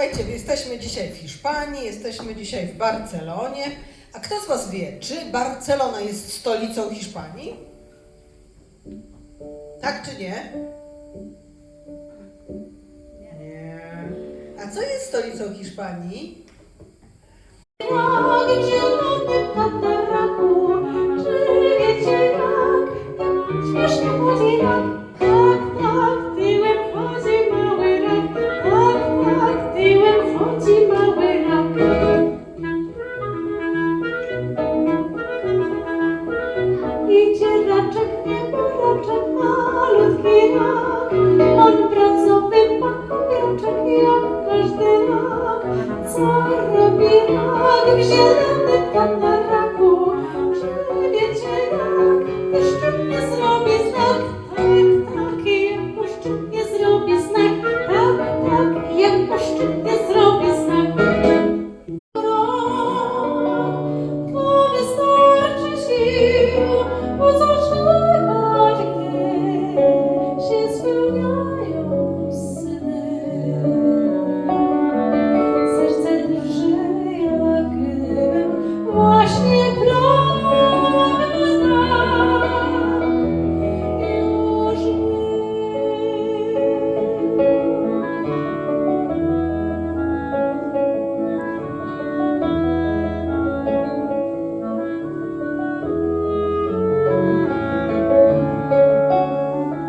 Słuchajcie, jesteśmy dzisiaj w Hiszpanii, jesteśmy dzisiaj w Barcelonie. A kto z Was wie, czy Barcelona jest stolicą Hiszpanii? Tak czy nie? Nie. A co jest stolicą Hiszpanii? Każdy rak. Co robi rak w zielonym tataraku?